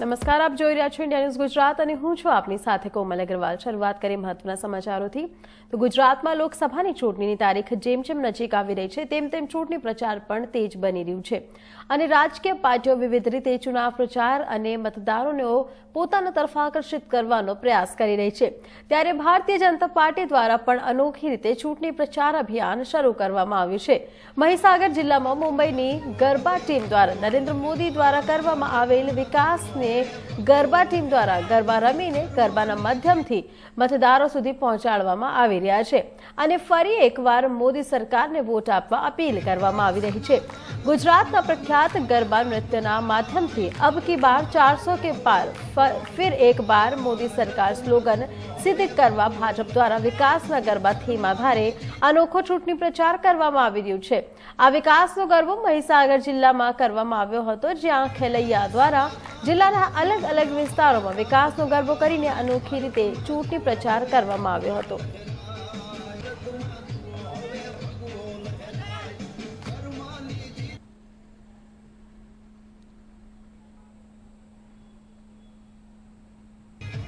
નમસ્કાર, આપ જોઈ રહ્યા છો ઇન્ડિયા ન્યૂઝ ગુજરાત અને હું છું આપની સાથે કોમલ અગ્રવાલ. શરૂઆત કરી મહત્વના સમાચારોથી. તો ગુજરાતમાં લોકસભાની ચૂંટણીની તારીખ જેમ જેમ નજીક આવી રહી છે તેમ તેમ ચૂંટણી પ્રચાર પણ તેજ બની રહ્યું છે. અને રાજકીય પાર્ટીઓ વિવિધ રીતે ચુનાવ પ્રચાર અને મતદારોને પોતાના તરફ આકર્ષિત કરવાનો પ્રયાસ કરી રહી છે. ત્યારે ભારતીય જનતા પાર્ટી દ્વારા પણ અનોખી રીતે ચૂંટણી પ્રચાર અભિયાન શરૂ કરવામાં આવ્યું છે. મહીસાગર જિલ્લામાં મુંબઈની ગરબા ટીમ દ્વારા નરેન્દ્ર મોદી દ્વારા કરવામાં આવેલ વિકાસને ગરબા ટીમ દ્વારા ગરબા રમીને ગરબાના માધ્યમથી મતદારો સુધી પહોંચાડવામાં આવી રહ્યા છે. અને ફરી એકવાર મોદી સરકારને વોટ આપવા અપીલ કરવામાં આવી રહી છે. ગુજરાતના પ્રખ્યાત ગરબા નૃત્યના માધ્યમથી અબ કી બાર ચારસો કે પાર ફિર એક બાર મોદી સરકાર સ્લોગન સિદ્ધ કરવા ભાજપ દ્વારા વિકાસના ગરબા થીમ આધારે અનોખો ચૂંટણી પ્રચાર કરવામાં આવી રહ્યું છે. આ વિકાસનો ગરબો મહીસાગર જિલ્લામાં કરવામાં આવ્યો હતો, જ્યાં ખેલૈયા દ્વારા જિલ્લાના અલગ અલગ વિસ્તારોમાં વિકાસનો ગરબો કરીને અનોખી રીતે ચૂંટણી પ્રચાર કરવામાં આવ્યો હતો.